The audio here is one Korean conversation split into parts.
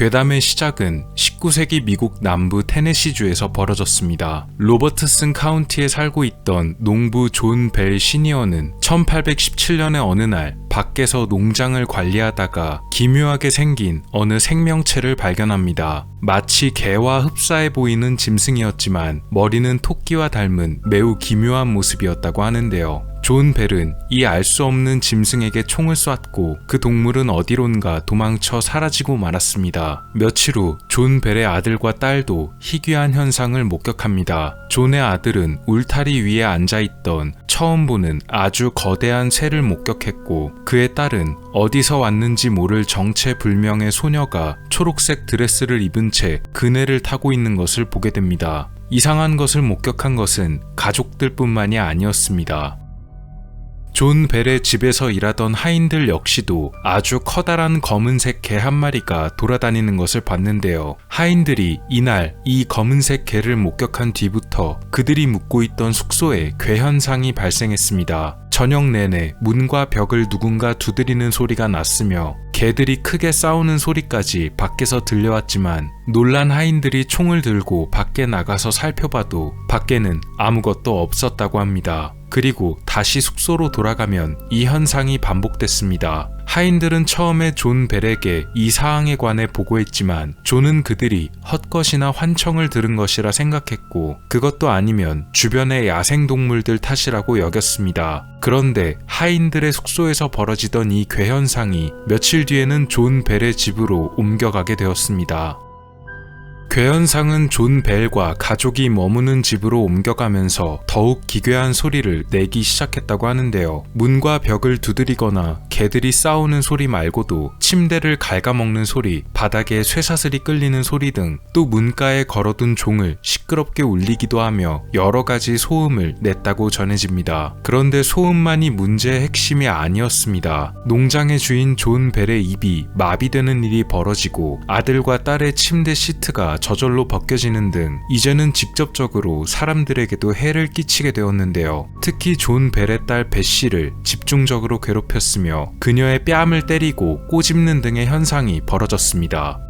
괴담의 시작은 19세기 미국 남부 테네시주에서 벌어졌습니다. 로버트슨 카운티에 살고 있던 농부 존 벨 시니어는 1817년의 어느 날 밖에서 농장을 관리하다가 기묘하게 생긴 어느 생명체를 발견합니다. 마치 개와 흡사해 보이는 짐승이었지만 머리는 토끼와 닮은 매우 기묘한 모습이었다고 하는데요. 존 벨은 이 알 수 없는 짐승에게 총을 쐈고 그 동물은 어디론가 도망쳐 사라지고 말았습니다. 며칠 후 존 벨의 아들과 딸도 희귀한 현상을 목격합니다. 존의 아들은 울타리 위에 앉아있던 처음 보는 아주 거대한 새를 목격했고 그의 딸은 어디서 왔는지 모를 정체불명의 소녀가 초록색 드레스를 입은 채 그네를 타고 있는 것을 보게 됩니다. 이상한 것을 목격한 것은 가족들뿐만이 아니었습니다. 존 벨의 집에서 일하던 하인들 역시도 아주 커다란 검은색 개 한 마리가 돌아다니는 것을 봤는데요. 하인들이 이날 이 검은색 개를 목격한 뒤부터 그들이 묵고 있던 숙소에 괴 현상이 발생했습니다. 저녁 내내 문과 벽을 누군가 두드리는 소리가 났으며 개들이 크게 싸우는 소리까지 밖에서 들려왔지만 놀란 하인들이 총을 들고 밖에 나가서 살펴봐도 밖에는 아무것도 없었다고 합니다. 그리고 다시 숙소로 돌아가면 이 현상이 반복됐습니다. 하인들은 처음에 존 벨에게 이 사항에 관해 보고했지만 존은 그들이 헛것이나 환청을 들은 것이라 생각했고 그것도 아니면 주변의 야생동물들 탓이라고 여겼습니다. 그런데 하인들의 숙소에서 벌어지던 이 괴현상이 며칠 뒤에는 존 벨의 집으로 옮겨가게 되었습니다. 괴현상은 존 벨과 가족이 머무는 집으로 옮겨가면서 더욱 기괴한 소리를 내기 시작했다고 하는데요. 문과 벽을 두드리거나 개들이 싸우는 소리 말고도 침대를 갉아먹는 소리, 바닥에 쇠사슬이 끌리는 소리 등 또 문가에 걸어둔 종을 시끄럽게 울리기도 하며 여러 가지 소음을 냈다고 전해집니다. 그런데 소음만이 문제의 핵심이 아니었습니다. 농장의 주인 존 벨의 입이 마비되는 일이 벌어지고 아들과 딸의 침대 시트가 저절로 벗겨지는 등 이제는 직접적으로 사람들에게도 해를 끼치게 되었는데요. 특히 존 벨의 딸 베시를 집중적으로 괴롭혔으며 그녀의 뺨을 때리고 꼬집는 등의 현상이 벌어졌습니다.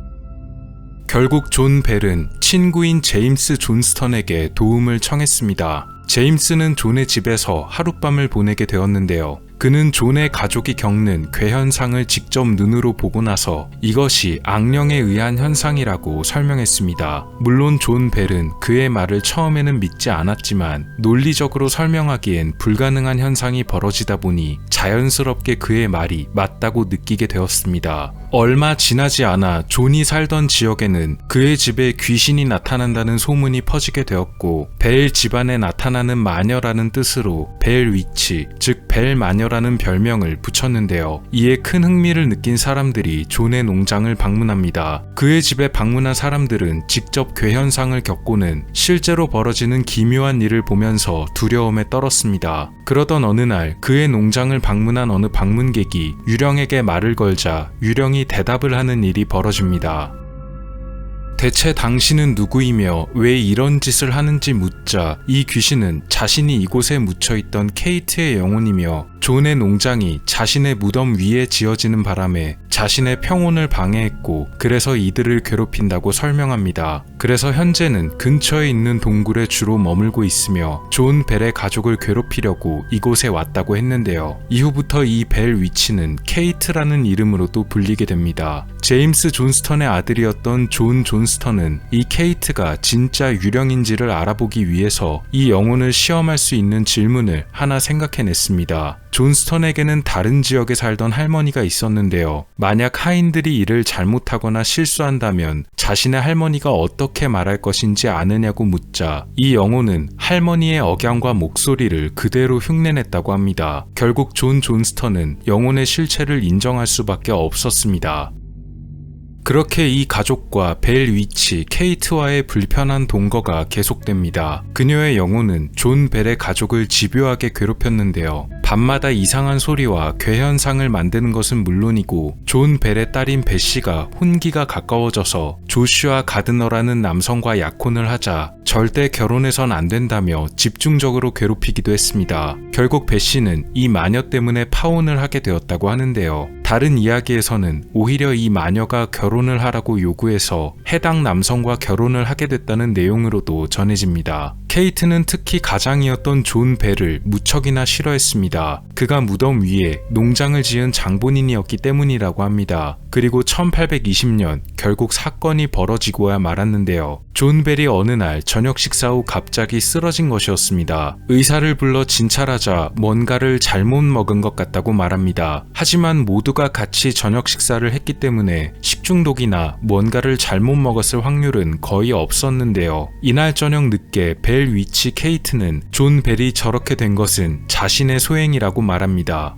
결국 존 벨은 친구인 제임스 존스턴에게 도움을 청했습니다. 제임스는 존의 집에서 하룻밤을 보내게 되었는데요. 그는 존의 가족이 겪는 괴현상을 직접 눈으로 보고 나서 이것이 악령에 의한 현상이라고 설명했습니다. 물론 존 벨은 그의 말을 처음에는 믿지 않았지만 논리적으로 설명하기엔 불가능한 현상이 벌어지다 보니 자연스럽게 그의 말이 맞다고 느끼게 되었습니다. 얼마 지나지 않아 존이 살던 지역에는 그의 집에 귀신이 나타난다는 소문이 퍼지게 되었고 벨 집안에 나타나는 마녀라는 뜻으로 벨 위치, 즉 벨 마녀라는 별명을 붙였는데요. 이에 큰 흥미를 느낀 사람들이 존의 농장을 방문합니다. 그의 집에 방문한 사람들은 직접 괴현상을 겪고는 실제로 벌어지는 기묘한 일을 보면서 두려움에 떨었습니다. 그러던 어느 날 그의 농장을 방문한 어느 방문객이 유령에게 말을 걸자 유령이 대답을 하는 일이 벌어집니다. 대체 당신은 누구이며 왜 이런 짓을 하는지 묻자 이 귀신은 자신이 이곳에 묻혀 있던 케이트의 영혼이며 존의 농장이 자신의 무덤 위에 지어지는 바람에 자신의 평온을 방해했고 그래서 이들을 괴롭힌다고 설명합니다. 그래서 현재는 근처에 있는 동굴에 주로 머물고 있으며 존 벨의 가족을 괴롭히려고 이곳에 왔다고 했는데요. 이후부터 이 벨 위치는 케이트라는 이름으로도 불리게 됩니다. 제임스 존스턴의 아들이었던 존 존스턴은 이 케이트가 진짜 유령인지를 알아보기 위해서 이 영혼을 시험할 수 있는 질문을 하나 생각해냈습니다. 존스턴에게는 다른 지역에 살던 할머니가 있었는데요. 만약 하인들이 이를 잘못하거나 실수한다면 자신의 할머니가 어떻게 말할 것인지 아느냐고 묻자 이 영혼은 할머니의 억양과 목소리를 그대로 흉내냈다고 합니다. 결국 존 존스턴은 영혼의 실체를 인정할 수밖에 없었습니다. 그렇게 이 가족과 벨 위치, 케이트와의 불편한 동거가 계속됩니다. 그녀의 영혼은 존 벨의 가족을 집요하게 괴롭혔는데요. 밤마다 이상한 소리와 괴현상을 만드는 것은 물론이고 존 벨의 딸인 베시가 혼기가 가까워져서 조슈아 가드너라는 남성과 약혼을 하자 절대 결혼해선 안 된다며 집중적으로 괴롭히기도 했습니다. 결국 배 씨는 이 마녀 때문에 파혼을 하게 되었다고 하는데요. 다른 이야기에서는 오히려 이 마녀가 결혼을 하라고 요구해서 해당 남성과 결혼을 하게 됐다는 내용으로도 전해집니다. 케이트는 특히 가장이었던 존 벨을 무척이나 싫어했습니다. 그가 무덤 위에 농장을 지은 장본인이었기 때문이라고 합니다. 그리고 1820년 결국 사건이 벌어지고야 말았는데요. 존 벨이 어느 날 저녁 식사 후 갑자기 쓰러진 것이었습니다. 의사를 불러 진찰하자 뭔가를 잘못 먹은 것 같다고 말합니다. 하지만 모두가 같이 저녁 식사를 했기 때문에 식중독이나 뭔가를 잘못 먹었을 확률은 거의 없었는데요. 이날 저녁 늦게 벨 위치 케이트는 존 벨이 저렇게 된 것은 자신의 소행이라고 말합니다.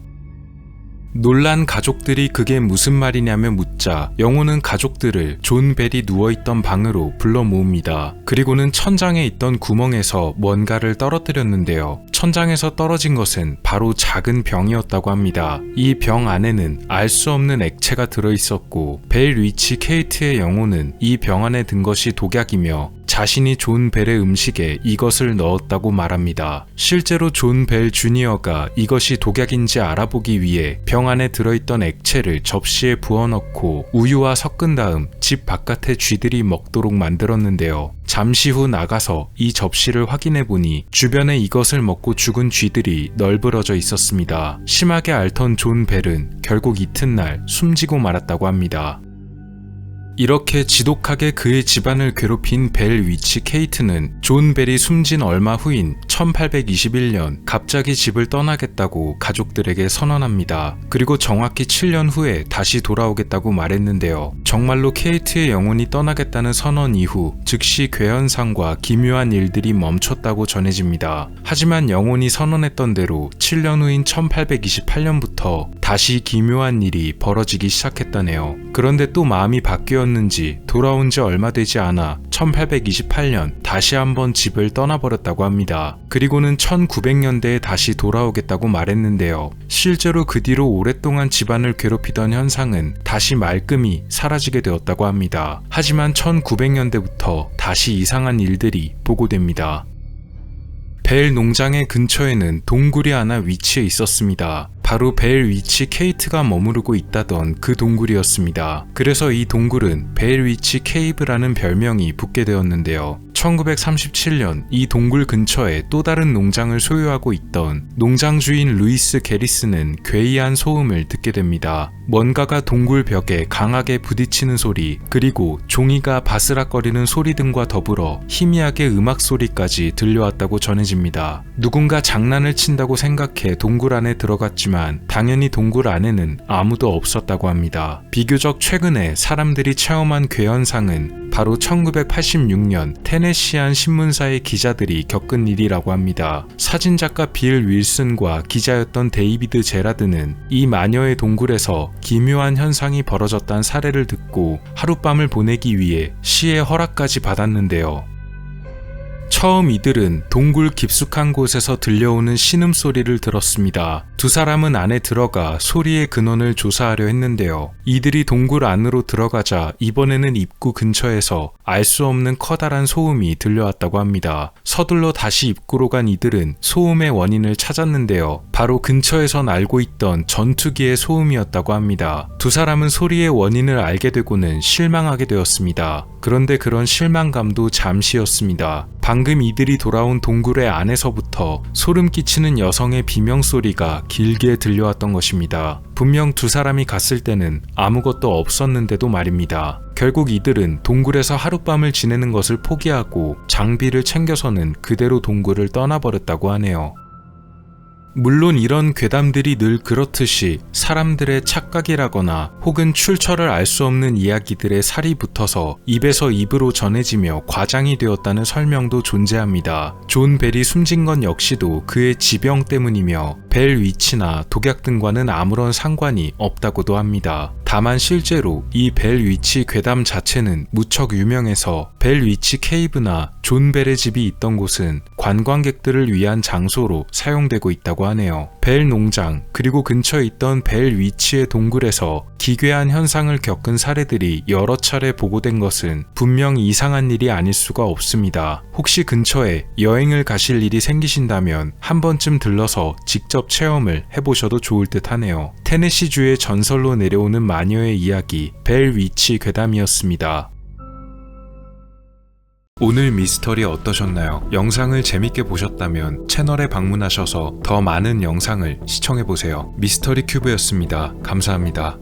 놀란 가족들이 그게 무슨 말이냐며 묻자 영호는 가족들을 존 벨이 누워있던 방으로 불러 모읍니다. 그리고는 천장에 있던 구멍에서 뭔가를 떨어뜨렸는데요. 천장에서 떨어진 것은 바로 작은 병이었다고 합니다. 이 병 안에는 알 수 없는 액체가 들어있었고 벨 위치 케이트의 영호는 이병 안에 든 것이 독약이며 자신이 존 벨의 음식에 이것을 넣었다고 말합니다. 실제로 존 벨 주니어가 이것이 독약인지 알아보기 위해 병 안에 들어있던 액체를 접시에 부어넣고 우유와 섞은 다음 집 바깥의 쥐들이 먹도록 만들었는데요. 잠시 후 나가서 이 접시를 확인해 보니 주변에 이것을 먹고 죽은 쥐들이 널브러져 있었습니다. 심하게 앓던 존 벨은 결국 이튿날 숨지고 말았다고 합니다. 이렇게 지독하게 그의 집안을 괴롭힌 벨 위치 케이트는 존 벨이 숨진 얼마 후인 1821년 갑자기 집을 떠나겠다고 가족들에게 선언합니다. 그리고 정확히 7년 후에 다시 돌아오겠다고 말했는데요. 정말로 케이트의 영혼이 떠나겠다는 선언 이후 즉시 괴현상과 기묘한 일들이 멈췄다고 전해집니다. 하지만 영혼이 선언했던 대로 7년 후인 1828년부터 다시 기묘한 일이 벌어지기 시작했다네요. 그런데 또 마음이 바뀌어 되었는지 돌아온 지 얼마 되지 않아 1828년 다시 한번 집을 떠나버렸다고 합니다. 그리고는 1900년대에 다시 돌아오겠다고 말했는데요. 실제로 그 뒤로 오랫동안 집안을 괴롭히던 현상은 다시 말끔히 사라지게 되었다고 합니다. 하지만 1900년대부터 다시 이상한 일들이 보고됩니다. 벨 농장의 근처에는 동굴이 하나 위치해 있었습니다. 바로 벨 위치 케이트가 머무르고 있다던 그 동굴이었습니다. 그래서 이 동굴은 벨 위치 케이브라는 별명이 붙게 되었는데요. 1937년 이 동굴 근처에 또 다른 농장을 소유하고 있던 농장 주인 루이스 게리스는 괴이한 소음을 듣게 됩니다. 뭔가가 동굴 벽에 강하게 부딪히는 소리, 그리고 종이가 바스락거리는 소리 등과 더불어 희미하게 음악 소리까지 들려왔다고 전해집니다. 누군가 장난을 친다고 생각해 동굴 안에 들어갔지만 당연히 동굴 안에는 아무도 없었다고 합니다. 비교적 최근에 사람들이 체험한 괴현상은 바로 1986년 테네시안 신문사의 기자들이 겪은 일이라고 합니다. 사진작가 빌 윌슨과 기자였던 데이비드 제라드는 이 마녀의 동굴에서 기묘한 현상이 벌어졌다는 사례를 듣고 하룻밤을 보내기 위해 시의 허락까지 받았는데요. 처음 이들은 동굴 깊숙한 곳에서 들려오는 신음소리를 들었습니다. 두 사람은 안에 들어가 소리의 근원을 조사하려 했는데요. 이들이 동굴 안으로 들어가자 이번에는 입구 근처에서 알 수 없는 커다란 소음이 들려왔다고 합니다. 서둘러 다시 입구로 간 이들은 소음의 원인을 찾았는데요. 바로 근처에선 알고 있던 전투기의 소음이었다고 합니다. 두 사람은 소리의 원인을 알게 되고는 실망하게 되었습니다. 그런데 그런 실망감도 잠시였습니다. 방금 이들이 돌아온 동굴의 안에서부터 소름 끼치는 여성의 비명소리가 길게 들려왔던 것입니다. 분명 두 사람이 갔을 때는 아무것도 없었는데도 말입니다. 결국 이들은 동굴에서 하룻밤을 지내는 것을 포기하고 장비를 챙겨서는 그대로 동굴을 떠나버렸다고 하네요. 물론 이런 괴담들이 늘 그렇듯이 사람들의 착각이라거나 혹은 출처를 알 수 없는 이야기들의 살이 붙어서 입에서 입으로 전해지며 과장이 되었다는 설명도 존재합니다. 존 벨이 숨진 건 역시도 그의 지병 때문이며 벨 위치나 독약 등과는 아무런 상관이 없다고도 합니다. 다만 실제로 이 벨 위치 괴담 자체는 무척 유명해서 벨 위치 케이브나 존 벨의 집이 있던 곳은 관광객들을 위한 장소로 사용되고 있다고 하네요. 벨 농장 그리고 근처에 있던 벨 위치의 동굴에서 기괴한 현상을 겪은 사례들이 여러 차례 보고된 것은 분명 이상한 일이 아닐 수가 없습니다. 혹시 근처에 여행을 가실 일이 생기신다면 한 번쯤 들러서 직접 체험을 해보셔도 좋을 듯 하네요. 테네시주의 전설로 내려오는 마녀의 이야기 벨 위치 괴담이었습니다. 오늘 미스터리 어떠셨나요? 영상을 재밌게 보셨다면 채널에 방문하셔서 더 많은 영상을 시청해보세요. 미스터리 큐브였습니다. 감사합니다.